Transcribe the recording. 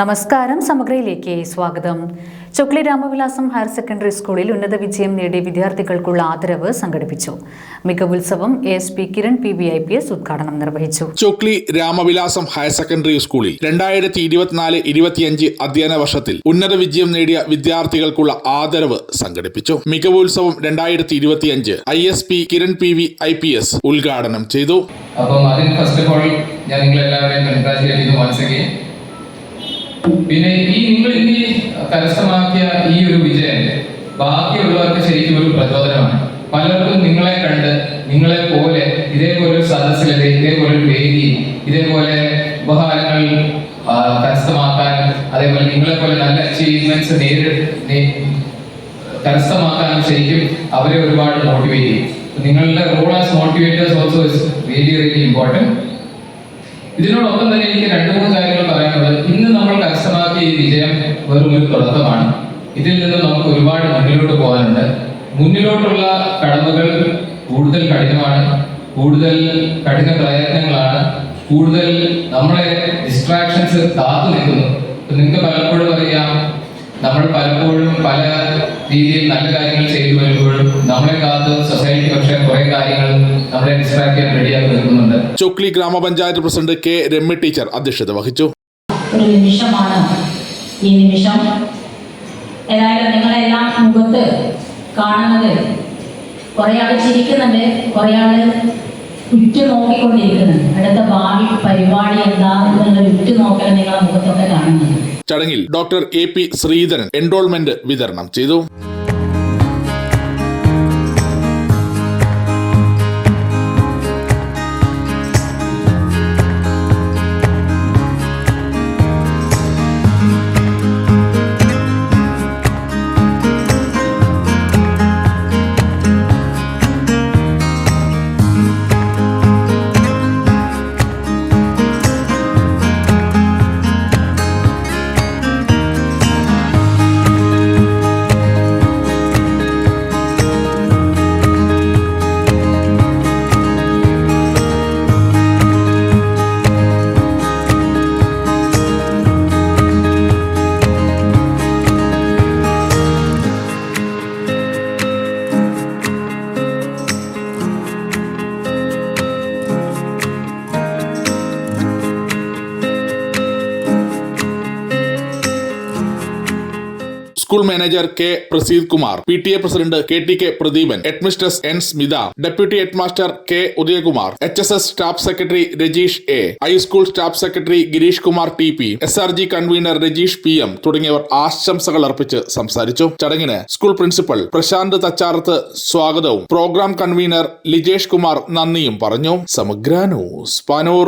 നമസ്കാരം സമഗ്രയിലേക്ക് സ്വാഗതം. Chokli Ramavilasam higher secondary സ്കൂളിൽ ഉന്നത വിജയം നേടിയ വിദ്യാർത്ഥികൾക്കുള്ള ആദരവ് സംഘടിപ്പിച്ചു. മികവുത്സവം A S P Kiran P B I P S ഉദ്ഘാടനം നിർവഹിച്ചു. ചൊക്ലി രാമവിലാസം ഹയർ സെക്കൻഡറി സ്കൂളിൽ രണ്ടായിരത്തി ഇരുപത്തിനാല് ഇരുപത്തിയഞ്ച് അധ്യയന വർഷത്തിൽ ഉന്നത വിജയം നേടിയ വിദ്യാർത്ഥികൾക്കുള്ള ആദരവ് സംഘടിപ്പിച്ചു. മികവുത്സവം രണ്ടായിരത്തി ഇരുപത്തിയഞ്ച് I S P Kiran P V I P S ഉദ്ഘാടനം ചെയ്തു. അപ്പം അതിന് ഫസ്റ്റ് ഓഫ് ഓൾ ഞാൻ നിങ്ങളെല്ലാവരെയും. പിന്നെ ഈ നിങ്ങൾ ഇനി കരസ്ഥമാക്കിയ ഈ ഒരു വിജയം ബാക്കിയുള്ളവർക്ക് ശരിക്കും ഒരു പ്രചോദനമാണ്. പലർക്കും നിങ്ങളെ കണ്ട് നിങ്ങളെ പോലെ ഇതേപോലെ ഒരു സദസ്സിലെ ഇതേപോലെ ഒരു വേദി ഇതേപോലെ ഉപഹാരങ്ങൾ കരസ്ഥമാക്കാൻ അതേപോലെ നിങ്ങളെ പോലെ നല്ല അച്ചീവ്മെന്റ്സ് നേരിട്ട് കരസ്ഥമാക്കാനും ശരിക്കും അവരെ ഒരുപാട് മോട്ടിവേറ്റ് ചെയ്യും. നിങ്ങളുടെ role as motivators also is very very important ഇതിനോടൊപ്പം തന്നെ എനിക്ക് രണ്ടു മൂന്ന് കാര്യങ്ങൾ പറയാനുള്ളത്. ഇന്ന് നമ്മൾ കരസ്ഥമാക്കിയ ഈ വിജയം വെറും ഒരു തുടക്കമാണ്. ഇതിൽ നിന്ന് നമുക്ക് ഒരുപാട് മുന്നിലോട്ട് പോകാനുണ്ട്. മുന്നിലോട്ടുള്ള കടമകൾ കൂടുതൽ കഠിനമാണ്. കൂടുതൽ കഠിന പ്രയത്നങ്ങളാണ്. കൂടുതൽ നമ്മളെ ഡിസ്ട്രാക്ഷൻസ് കാത്തു നിൽക്കുന്നു. നിങ്ങൾക്ക് പലപ്പോഴും അറിയാം നമ്മൾ പലപ്പോഴും പല രീതിയിൽ നല്ല കാര്യങ്ങൾ ചെയ്തു വരുമ്പോഴും നമ്മളെ കാത്ത് സൊസൈറ്റി പക്ഷേ കുറെ കാര്യങ്ങൾ നമ്മളെ ഡിസ്ട്രാക്ട് ചെയ്യാൻ റെഡിയാക്കി നിൽക്കുന്നുണ്ട്. ചൊക്ലി ഗ്രാമപഞ്ചായത്ത് പ്രസിഡന്റ് കെ രമ്യ ടീച്ചർ അധ്യക്ഷത വഹിച്ചു. ഒരു നിമിഷമാണ് ഈ നിമിഷം. ഏതായാലും നിങ്ങളെല്ലാം മുഖത്ത് കാണുന്നത് കുറെ ആൾ ചിരിക്കുന്നുണ്ട് കുറെ ആൾ ഉറ്റു നോക്കിക്കൊണ്ടിരിക്കുന്നുണ്ട് അടുത്ത ഭാവി പരിപാടി എന്താ എന്നുള്ള ഉറ്റു നോക്കൽ നിങ്ങളെ മുഖത്തൊക്കെ കാണുന്നുണ്ട്. ചടങ്ങിൽ doctor A P Sreedharan enrolment വിതരണം ചെയ്തു. School manager K Praseed Kumar P T A president K T K Pradeepan headmistress N Smitha deputy headmaster K Udayakumar H S S staff secretary Rajeesh A high school staff secretary Gireesh Kumar T P S R G convener Rajeesh P M തുടങ്ങിയവർ ആശംസകൾ അർപ്പിച്ച് സംസാരിച്ചു. ചടങ്ങിന് school principal Prashant തച്ചാർത്ത് സ്വാഗതവും programme convener Lijesh Kumar നന്ദിയും പറഞ്ഞു. സമഗ്ര news Panoor.